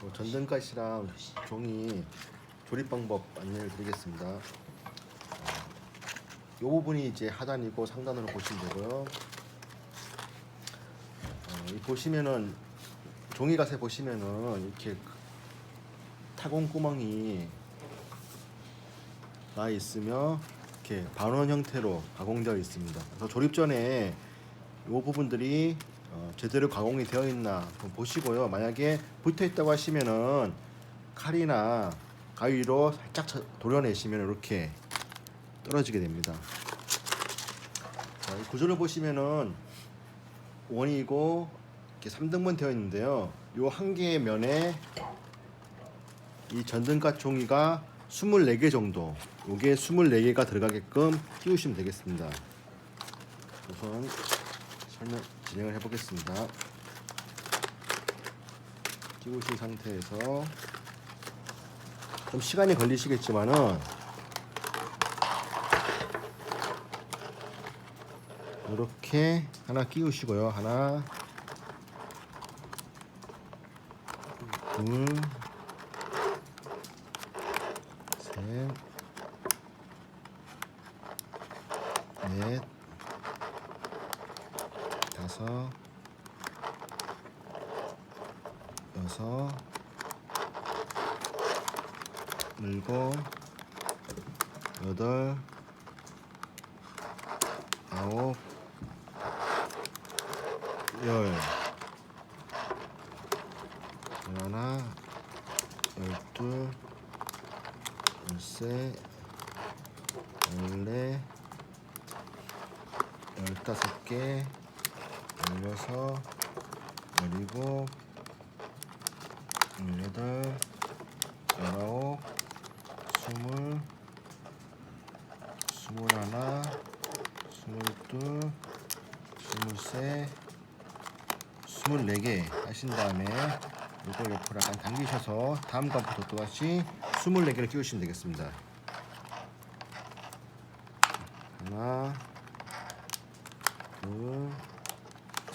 뭐 전등가시랑 종이 조립 방법 안내를 드리겠습니다. 어, 이 부분이 이제 하단이고 상단으로 보시면 되고요. 어, 이 보시면은 종이갓에 보시면은 이렇게 타공 구멍이 나 있으며 이렇게 반원 형태로 가공되어 있습니다. 그래서 조립 전에 이 부분들이 어, 제대로 가공이 되어 있나 보시고요. 만약에 붙어 있다고 하시면은 칼이나 가위로 살짝 쳐- 도려내시면 이렇게 떨어지게 됩니다. 자, 이 구조를 보시면은 원이고 이렇게 3등분 되어 있는데요. 요한 개의 면에 이 전등가 종이가 24개 정도, 요게 24개가 들어가게끔 끼우시면 되겠습니다. 우선 설명 진행을 해보겠습니다. 끼우신 상태에서 좀 시간이 걸리시겠지만은 이렇게 하나 끼우시고요. 하나, 둘, 셋, 넷, 다섯, 여섯, 일곱, 여덟, 아홉, 열, 열하나, 열둘, 열세, 열네, 열다섯 개, 열여섯, 열일곱, 열여덟, 열아홉, 스물, 스물하나, 스물둘, 스물셋, 스물네 개 하신 다음에 이걸 옆으로 약간 당기셔서 다음 관부터 또다시 스물네 개를 끼우시면 되겠습니다. 하나, 둘,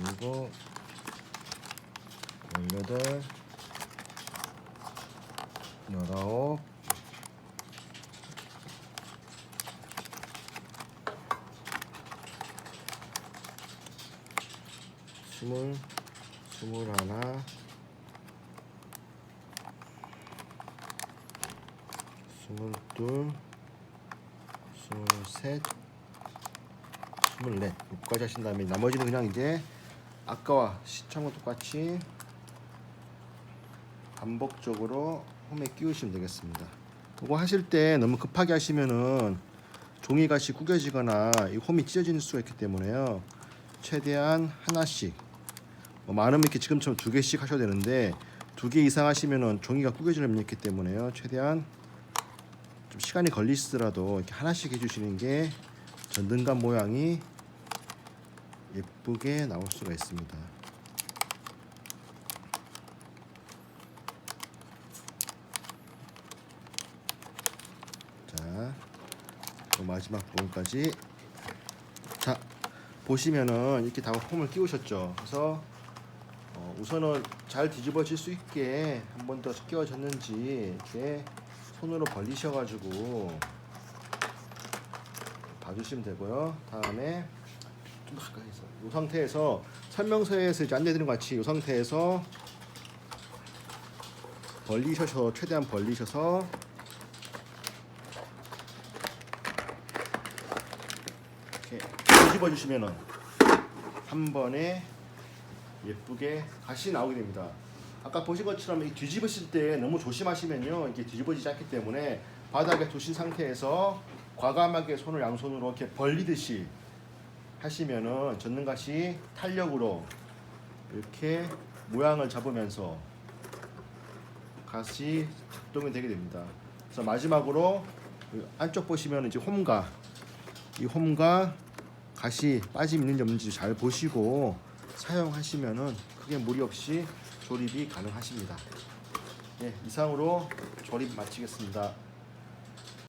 일곱, 열여덟, 열아홉, 스물, 스물하나, 스물둘, 스물셋, 스물넷. 여기까지 하신 다음에 나머지는 그냥 이제 아까와 시청과 똑같이 반복적으로 홈에 끼우시면 되겠습니다. 이거 하실 때 너무 급하게 하시면은 종이갓이 구겨지거나 이 홈이 찢어질 수가 있기 때문에요. 최대한 하나씩 뭐 많으면 이렇게 지금처럼 두 개씩 하셔야 되는데 두 개 이상 하시면은 종이가 구겨지는 면이 있기 때문에요. 최대한 좀 시간이 걸리시더라도 이렇게 하나씩 해주시는 게 전등감 모양이 예쁘게 나올 수가 있습니다. 자, 또 마지막 부분까지 자 보시면은 이렇게 다 홈을 끼우셨죠. 그래서 어, 우선은 잘 뒤집어질 수 있게 한 번 더 끼워졌는지 이렇게 손으로 벌리셔가지고 봐주시면 되고요. 다음에 좀 가까이 해서 이 상태에서 설명서에서 이제 안내드린 것 같이 이 상태에서 벌리셔서 최대한 벌리셔서 이렇게 뒤집어 주시면은 한 번에 예쁘게 다시 나오게 됩니다. 아까 보신 것처럼 이 뒤집으실 때 너무 조심하시면요 이게 뒤집어지지 않기 때문에 바닥에 두신 상태에서 과감하게 손을 양손으로 이렇게 벌리듯이 하시면은 젓는것이 탄력으로 이렇게 모양을 잡으면서 갓이 작동이 되게 됩니다. 그래서 마지막으로 그 안쪽 보시면 이제 홈과 이 홈과 갓이 빠짐 있는지 없는지 잘 보시고 사용하시면은 크게 무리 없이 조립이 가능하십니다. 네, 이상으로 조립 마치겠습니다.